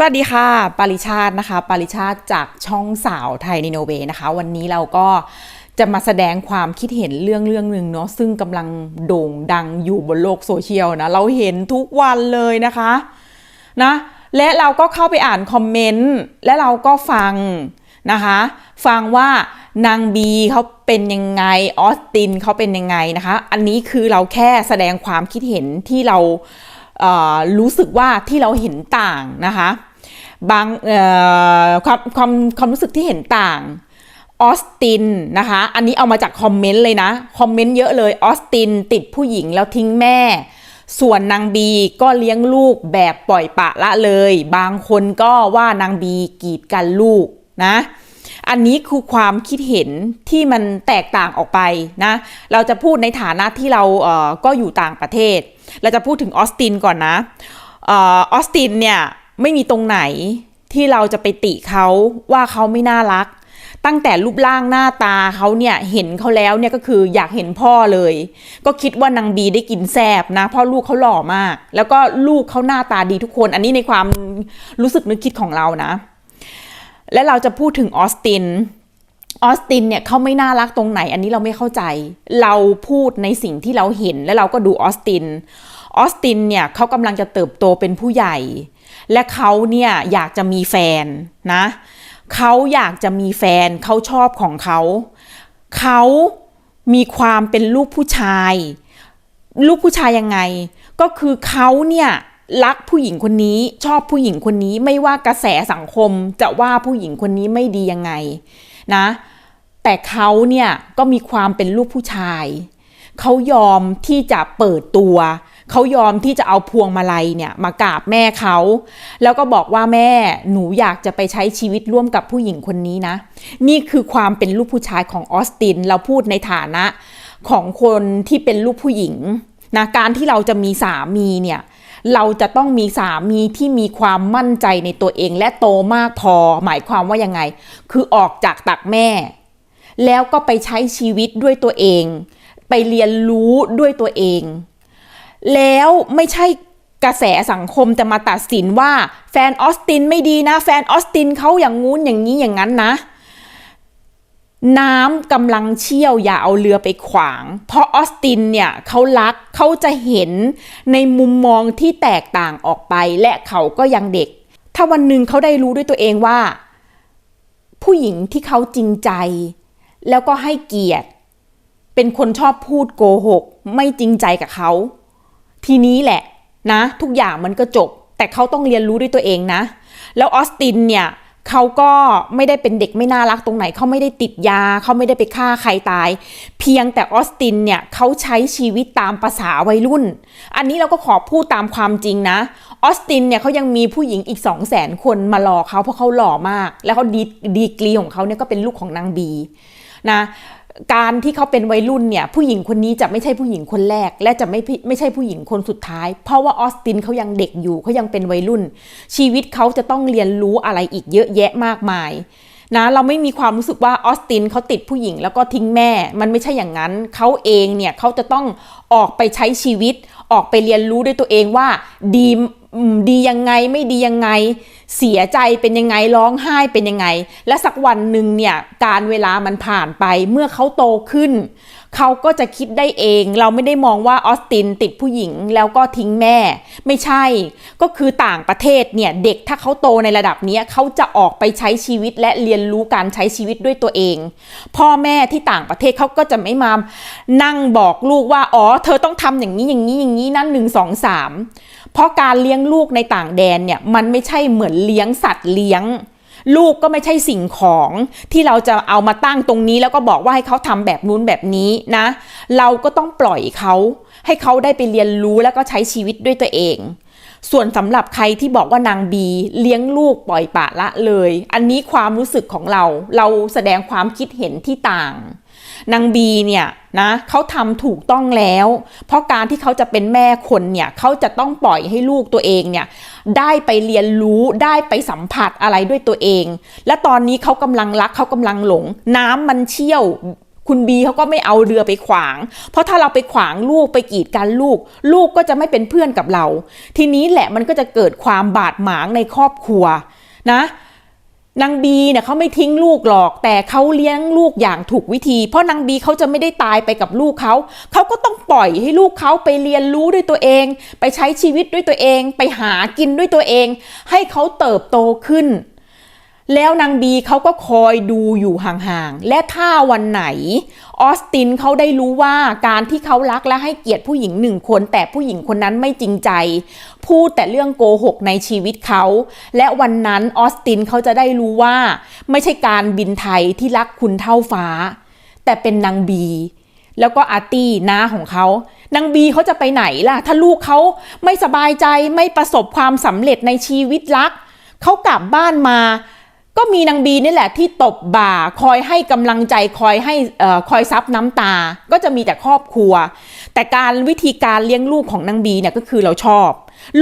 สวัสดีค่ะ ปาริชาตินะคะ ปาริชาติจากช่องสาวไทยนิโนเวนะคะ วันนี้เราก็จะมาแสดงความคิดเห็นเรื่องเรื่องหนึ่งเนาะซึ่งกำลังโด่งดังอยู่บนโลกโซเชียลนะ เราเห็นทุกวันเลยนะคะนะและเราก็เข้าไปอ่านคอมเมนต์และเราก็ฟังนะคะ ฟังว่านางบีเขาเป็นยังไงออสตินเขาเป็นยังไงนะคะ อันนี้คือเราแค่แสดงความคิดเห็นที่เราอ่อรู้สึกว่าที่เราเห็นต่างนะคะ บางความความความรู้สึกที่เห็นต่างออสตินนะคะ อันนี้เอามาจากคอมเมนต์เลยนะ คอมเมนต์เยอะเลยออสตินติดผู้หญิงแล้วทิ้งแม่ ส่วนนางบีก็เลี้ยงลูกแบบปล่อยปะละเลย บางคนก็ว่านางบีกีดกันลูกนะ อันนี้คือความคิดเห็นที่มันแตกต่างออกไปนะ เราจะพูดในฐานะที่เราเก็อยู่ต่างประเทศ เราจะพูดถึงออสตินก่อนนะออสตินเนี่ย ไม่มีตรงไหนที่เราจะไปติเขาว่าเขาไม่น่ารัก ตั้งแต่รูปร่างหน้าตาเขาเนี่ยเห็นเขาแล้วเนี่ยก็คืออยากเห็นพ่อเลย ก็คิดว่านางบีได้กินแซบนะ เพราะลูกเขาหล่อมาก แล้วก็ลูกเขาหน้าตาดีทุกคน อันนี้ในความรู้สึกนึกคิดของเรานะ และเราจะพูดถึงออสตินออสตินเนี่ยเขาไม่น่ารักตรงไหน อันนี้เราไม่เข้าใจ เราพูดในสิ่งที่เราเห็นและเราก็ดูออสติน ออสตินเนี่ยเขากำลังจะเติบโตเป็นผู้ใหญ่ และเขาเนี่ยอยากจะมีแฟนนะเขาอยากจะมีแฟนเขาชอบของเขาเขามีความเป็นลูกผู้ชาย ลูกผู้ชายยังไง ก็คือเขาเนี่ยรักผู้หญิงคนนี้ชอบผู้หญิงคนนี้ไม่ว่ากระแสสังคมจะว่าผู้หญิงคนนี้ไม่ดียังไงนะแต่เขาเนี่ยก็มีความเป็นลูกผู้ชาย เขายอมที่จะเปิดตัว เขายอมที่จะเอาพวงมาลัยเนี่ยมากราบแม่เขา แล้วก็บอกว่าแม่หนูอยากจะไปใช้ชีวิตร่วมกับผู้หญิงคนนี้นะ นี่คือความเป็นลูกผู้ชายของออสติน เราพูดในฐานะของคนที่เป็นลูกผู้หญิงนะการที่เราจะมีสามีเนี่ยเราจะต้องมีสามีที่มีความมั่นใจในตัวเองและโตมากพอ หมายความว่ายังไง คือออกจากตักแม่ แล้วก็ไปใช้ชีวิตด้วยตัวเอง ไปเรียนรู้ด้วยตัวเอง แล้วไม่ใช่กระแสสังคมจะมาตัดสินว่าแฟนออสตินไม่ดีนะ แฟนออสตินเขาอย่างงู้นอย่างนี้อย่างนั้นนะ น้ำกำลังเชี่ยวอย่าเอาเรือไปขวาง เพราะออสตินเนี่ยเขารักเขาจะเห็นในมุมมองที่แตกต่างออกไป และเขาก็ยังเด็ก ถ้าวันหนึ่งเขาได้รู้ด้วยตัวเองว่า ผู้หญิงที่เขาจริงใจ แล้วก็ให้เกียรติ เป็นคนชอบพูดโกหก ไม่จริงใจกับเขา ทีนี้แหละนะ ทุกอย่างมันก็จบ แต่เขาต้องเรียนรู้ด้วยตัวเองนะ แล้วออสตินเนี่ยเขาก็ไม่ได้เป็นเด็กไม่น่ารักตรงไหนเขาไม่ได้ติดยาเขาไม่ได้ไปฆ่าใครตาย เพียงแต่ออสตินเนี่ยเขาใช้ชีวิตตามภาษาวัยรุ่น อันนี้เราก็ขอพูดตามความจริงนะออสตินเนี่ยเขายังมีผู้หญิงอีก 2 0 0แสนคนมารอเขาเพราะเขาหล่อมาก แล้วเขาดีดีกรีของเขาเนี่ยก็เป็นลูกของนางบีนะ การที่เขาเป็นวัยรุ่นเนี่ยผู้หญิงคนนี้จะไม่ใช่ผู้หญิงคนแรก และจะไม่ไม่ใช่ผู้หญิงคนสุดท้าย เพราะว่าออสตินเขายังเด็กอยู่เขายังเป็นวัยรุ่น ชีวิตเขาจะต้องเรียนรู้อะไรอีกเยอะแยะมากมายนะเราไม่มีความรู้สึกว่าออสตินเขาติดผู้หญิงแล้วก็ทิ้งแม่ มันไม่ใช่อย่างนั้นเขาเองเนี่ยเขาจะต้องออกไปใช้ชีวิต ออกไปเรียนรู้ด้วยตัวเองว่าดีม ดียังไงไม่ดียังไง เสียใจเป็นยังไงร้องไห้เป็นยังไง และสักวันหนึ่งเนี่ยการเวลามันผ่านไปเมื่อเขาโตขึ้นเขาก็จะคิดได้เอง เราไม่ได้มองว่าออสตินติดผู้หญิงแล้วก็ทิ้งแม่ ไม่ใช่ ก็คือต่างประเทศเนี่ยเด็กถ้าเขาโตในระดับนี้เขาจะออกไปใช้ชีวิตและเรียนรู้การใช้ชีวิตด้วยตัวเอง พ่อแม่ที่ต่างประเทศเขาก็จะไม่มานั่งบอกลูกว่าอ๋อเธอต้องทำอย่างนี้อย่างนี้อย่างนี้นั่นหนึ่งสองสามเพราะการเลี้ยงลูกในต่างแดนเนี่ยมันไม่ใช่เหมือนเลี้ยงสัตว์เลี้ยง ลูกก็ไม่ใช่สิ่งของที่เราจะเอามาตั้งตรงนี้ แล้วก็บอกว่าให้เขาทำแบบนู้นแบบนี้นะ เราก็ต้องปล่อยเขา ให้เขาได้ไปเรียนรู้แล้วก็ใช้ชีวิตด้วยตัวเอง ส่วนสำหรับใครที่บอกว่านางบี เลี้ยงลูกปล่อยปะละเลย อันนี้ความรู้สึกของเรา เราแสดงความคิดเห็นที่ต่าง นางบีเนี่ยนะเขาทำถูกต้องแล้ว เพราะการที่เขาจะเป็นแม่คนเนี่ยเขาจะต้องปล่อยให้ลูกตัวเองเนี่ยได้ไปเรียนรู้ได้ไปสัมผัสอะไรด้วยตัวเอง และตอนนี้เขากำลังรักเขากำลังหลง น้ำมันเชี่ยวคุณบีเขาก็ไม่เอาเรือไปขวาง เพราะถ้าเราไปขวางลูกไปกีดกันลูก ลูกก็จะไม่เป็นเพื่อนกับเรา ทีนี้แหละมันก็จะเกิดความบาดหมางในครอบครัวนะ นางบีเนี่ยเขาไม่ทิ้งลูกหรอก แต่เขาเลี้ยงลูกอย่างถูกวิธี เพราะนางบีเขาจะไม่ได้ตายไปกับลูกเขาเขาก็ต้องปล่อยให้ลูกเขาไปเรียนรู้ด้วยตัวเอง ไปใช้ชีวิตด้วยตัวเอง ไปหากินด้วยตัวเอง ให้เขาเติบโตขึ้น แล้วนางบีเขาก็คอยดูอยู่ห่างๆ และถ้าวันไหน ออสตินเขาได้รู้ว่าการที่เขารักและให้เกียรติผู้หญิงหนึ่งคน แต่ผู้หญิงคนนั้นไม่จริงใจ พูดแต่เรื่องโกหกในชีวิตเขา และวันนั้นออสตินเขาจะได้รู้ว่า ไม่ใช่การบินไทยที่รักคุณเท่าฟ้า แต่เป็นนางบี แล้วก็อาร์ตี้น้าของเขานางบีเขาจะไปไหนล่ะ ถ้าลูกเขาไม่สบายใจไม่ประสบความสำเร็จในชีวิตรักเขากลับบ้านมา ก็มีนางบีนี่แหละที่ตบบ่าคอยให้กำลังใจคอยให้อคอยซับน้ำตา ก็จะมีแต่ครอบครัว แต่การวิธีการเลี้ยงลูกของนางบีเนี่ยก็คือเราชอบ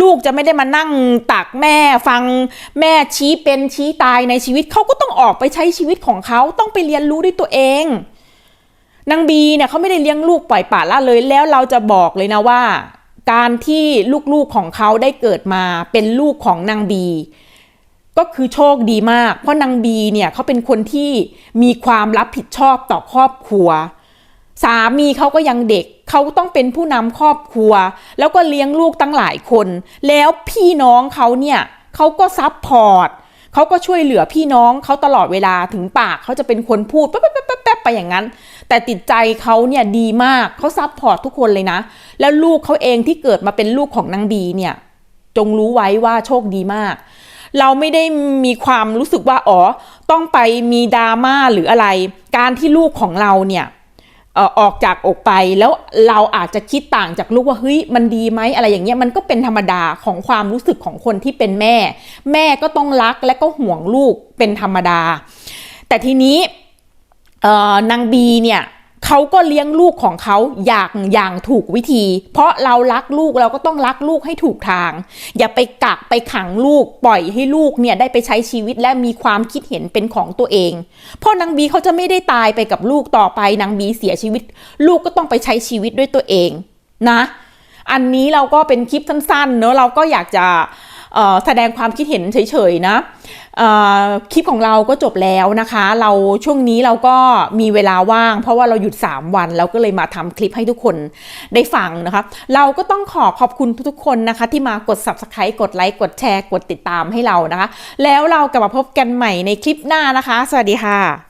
ลูกจะไม่ได้มานั่งตักแม่ฟังแม่ชี้เป็นชี้ตายในชีวิตเขาก็ต้องออกไปใช้ชีวิตของเขาต้องไปเรียนรู้ด้วยตัวเองนางบีเนี่ยเขาไม่ได้เลี้ยงลูกปล่อยปละละเลยแล้วเราจะบอกเลยนะว่า การที่ลูกๆของเขาได้เกิดมาเป็นลูกของนางบี ก็คือโชคดีมาก เพราะนางบีเนี่ยเขาเป็นคนที่มีความรับผิดชอบต่อครอบครัว สามีเขาก็ยังเด็กเขาต้องเป็นผู้นำครอบครัว แล้วก็เลี้ยงลูกตั้งหลายคน แล้วพี่น้องเขาเนี่ยเขาก็ซับพอร์ตเขาก็ช่วยเหลือพี่น้องเขาตลอดเวลาถึงปากเขาจะเป็นคนพูดแป๊บแป๊บแป๊บแป๊บไปอย่างนั้น แต่ติดใจเขาเนี่ยดีมากเขาซับพอร์ตทุกคนเลยนะ แล้วลูกเขาเองที่เกิดมาเป็นลูกของนางบีเนี่ยจงรู้ไว้ว่าโชคดีมาก เราไม่ได้มีความรู้สึกว่าอ๋อต้องไปมีดราม่าหรืออะไร การที่ลูกของเราเนี่ยออกจากอกไปแล้วเราอาจจะคิดต่างจากลูกว่าเฮ้ยมันดีไหมอะไรอย่างเงี้ยมันก็เป็นธรรมดาของความรู้สึกของคนที่เป็นแม่ แม่ก็ต้องรักและก็ห่วงลูกเป็นธรรมดา แต่ทีนี้นางบีเนี่ย เขาก็เลี้ยงลูกของเขาอย่างอย่างถูกวิธี เพราะเรารักลูกเราก็ต้องรักลูกให้ถูกทาง อย่าไปกักไปขังลูกปล่อยให้ลูกเนี่ยได้ไปใช้ชีวิตและมีความคิดเห็นเป็นของตัวเอง เพราะนางบีเขาจะไม่ได้ตายไปกับลูกต่อไปนางบีเสียชีวิต ลูกก็ต้องไปใช้ชีวิตด้วยตัวเองนะ อันนี้เราก็เป็นคลิปสั้นๆเนอะเราก็อยากจะ แสดงความคิดเห็นเฉยๆนะคลิปของเราก็จบแล้วนะคะ เราช่วงนี้เราก็มีเวลาว่าง เพราะว่าเราหยุด 3 วันเราก็เลยมาทำคลิปให้ทุกคนได้ฟังนะคะ เราก็ต้องขอขอบคุณทุกๆคนนะคะ ที่มากด subscribe กดไลค์กดแชร์ กดติดตามให้เรานะคะ แล้วเรากลับมาพบกันใหม่ในคลิปหน้านะคะ สวัสดีค่ะ